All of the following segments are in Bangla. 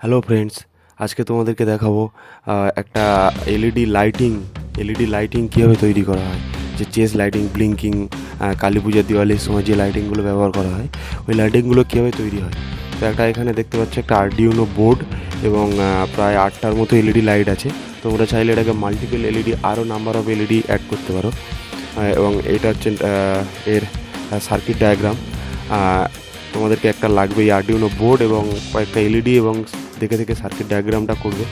হ্যালো ফ্রেন্ডস আজকে তোমাদেরকে দেখাবো একটা এলইডি লাইটিং এলইডি লাইটিং কীভাবে তৈরি করা হয়। যে চেস লাইটিং ব্লিঙ্কিং কালী পূজার দিওয়ালির সময় যে লাইটিংগুলো ব্যবহার করা হয়, ওই লাইটিংগুলো কীভাবে তৈরি হয়। তো একটা এখানে দেখতে পাচ্ছ একটা আরডিউনো বোর্ড এবং প্রায় আটটার মতো এলইডি লাইট আছে। তোমরা চাইলে এটাকে মাল্টিপল এলইডি আরও নাম্বার অফ এলইডি অ্যাড করতে পারো। এবং এটা হচ্ছে এর সার্কিট ডায়াগ্রাম তোমাদেরকে একটা লাগবে এই আরডিউনো বোর্ড এবং কয়েকটা এলইডি এবং দেখে দেখে সার্কিট ডায়াগ্রামটা করবে।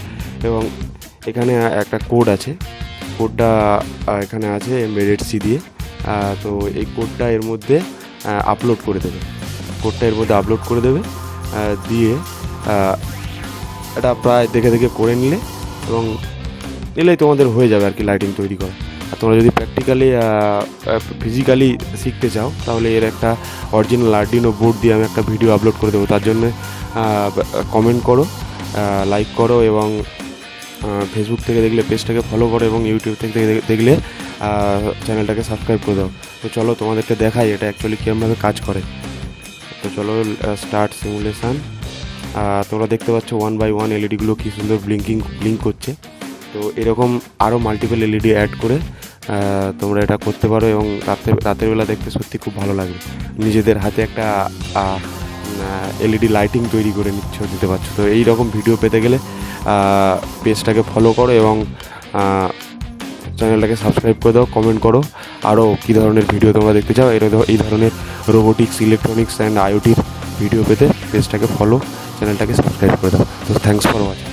এবং এখানে একটা কোড আছে। কোডটা এখানে আছে এমবেডেড সি দিয়ে। তো এই কোডটা এর মধ্যে আপলোড করে দেবে। কোডটা এর মধ্যে আপলোড করে দেবে দিয়ে এটা প্রায় দেখে দেখে করে নিলে এবং নিলেই তোমাদের হয়ে যাবে আর কি লাইটিং তৈরি করা। তোমরা যদি প্র্যাকটিক্যালি ফিজিক্যালি শিখতে চাও, তাহলে এর একটা অরিজিনাল আর্ডিনো বোর্ড দিয়ে আমি একটা ভিডিও আপলোড করে দেবো। তার জন্য কমেন্ট করো লাইক করো এবং ফেসবুক থেকে দেখলে পেজটাকে ফলো করো এবং ইউটিউব থেকে দেখলে চ্যানেলটাকে সাবস্ক্রাইব করে দাও। তো চলো তোমাদেরকে দেখাই এটা অ্যাকচুয়ালি কীরকমভাবে কাজ করে। তো চলো স্টার্ট সিমুলেশান তোমরা দেখতে পাচ্ছ ওয়ান বাই ওয়ান এলইডিগুলো কী সুন্দর ব্লিঙ্কিং ব্লিঙ্ক করছে। তো এরকম আরও মাল্টিপল এলইডি অ্যাড করে তোমরা এটা করতে পারো এবং রাতের রাতের বেলা দেখতে সত্যি খুব ভালো লাগে নিজেদের হাতে একটা এলইডি লাইটিং তৈরি করে নিচ্ছ, দিতে পারছ। তো এই রকম ভিডিও পেতে গেলে পেজটাকে ফলো করো এবং চ্যানেলটাকে সাবস্ক্রাইব করে দাও কমেন্ট করো। আরও কী ধরনের ভিডিও তোমরা দেখতে চাও? এই ধরনের রোবোটিক্স ইলেকট্রনিক্স অ্যান্ড আইওটির ভিডিও পেতে পেজটাকে ফলো চ্যানেলটাকে সাবস্ক্রাইব করে দাও। তো থ্যাংকস ফর ওয়াচিং